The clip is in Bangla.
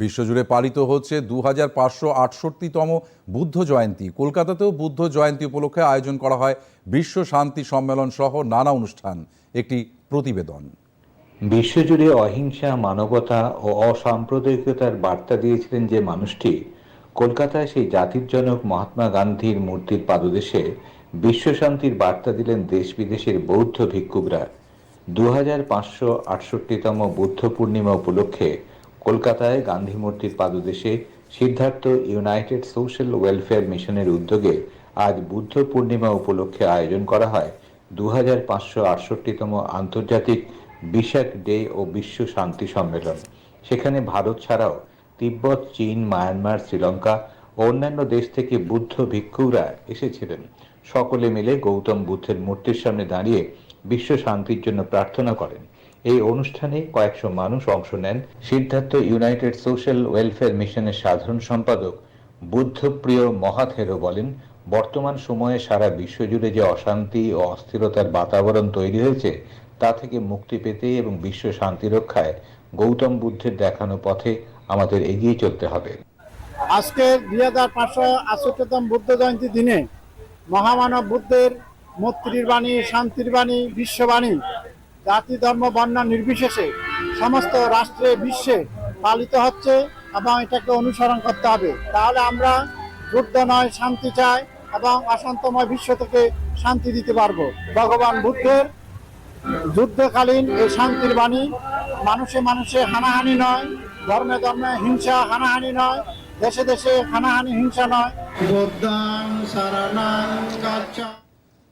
বিশ্বজুড়ে পালিত হচ্ছে দু হাজার পাঁচশো আটষট্টিতম বুদ্ধ জয়ন্তী। কলকাতাতেও বুদ্ধ জয়ন্তী উপলক্ষে আয়োজন করা হয় বিশ্ব শান্তি সম্মেলন সহ নানা অনুষ্ঠান। একটি প্রতিবেদন। বিশ্বজুড়ে অহিংসা, মানবতা ও অসাম্প্রদায়িকতার বার্তা দিয়েছিলেন যে মানুষটি, কলকাতায় সেই জাতির জনক মহাত্মা গান্ধীর মূর্তির পাদদেশে বিশ্ব শান্তির বার্তা দিলেন দেশ বিদেশের বৌদ্ধ ভিক্ষুকরা। দু হাজার পাঁচশো আটষট্টিতম বুদ্ধ পূর্ণিমা উপলক্ষে কলকাতায় গান্ধী মূর্তির পাদদেশে সিদ্ধার্থ ইউনাইটেড সোশ্যাল ওয়েলফেয়ার মিশনের উদ্যোগে আজ বুদ্ধ পূর্ণিমা উপলক্ষে আয়োজন করা হয়। দু হাজার পাঁচশো আটষট্টিতম আন্তর্জাতিক বিশাক ডে ও বিশ্ব শান্তি সম্মেলন। সেখানে ভারত ছাড়াও তিব্বত, চীন, মায়ানমার, শ্রীলঙ্কা ও অন্যান্য দেশ থেকে বুদ্ধ ভিক্ষুরা এসেছিলেন। সকলে মিলে গৌতম বুদ্ধের মূর্তির সামনে দাঁড়িয়ে বিশ্ব শান্তির জন্য প্রার্থনা করেন। এই অনুষ্ঠানে কয়েকশো মানুষ অংশ নেন সিদ্ধার্থ ইউনাইটেড সোশ্যাল ওয়েলফেয়ার মিশনের সাধারণ সম্পাদক, বুদ্ধপ্রিয় মহাথেরো বলেন, বর্তমান সময়ে সারা বিশ্বজুড়ে যে অশান্তি ও অস্থিরতার বাতাবরণ তৈরি হয়েছে, তা থেকে মুক্তি পেতে এবং বিশ্ব শান্তি রক্ষায় গৌতম বুদ্ধের দেখানো পথে আমাদের এগিয়ে চলতে হবে। আজকে দুই হাজার পাঁচশো আটষট্টিতম বুদ্ধ জয়ন্তী দিনে মহামানব বুদ্ধের মৈত্রীর বাণী, শান্তির বাণী, বিশ্ববাণী জাতি, ধর্ম বর্ণ নির্বিশেষে সমস্ত রাষ্ট্রে, বিশ্বে পালিত হচ্ছে এবং এটাকে অনুসরণ করতে হবে। তাহলে আমরা যুদ্ধ নয় শান্তি চাই এবং অশান্তময় বিশ্ব থেকে শান্তি দিতে পারব। ভগবান বুদ্ধের যুদ্ধকালীন এই শান্তির বাণী মানুষে মানুষে হানাহানি নয়, ধর্মে ধর্মে হিংসা হানাহানি নয়, দেশে দেশে হানাহানি হিংসা নয়। গচ্ছ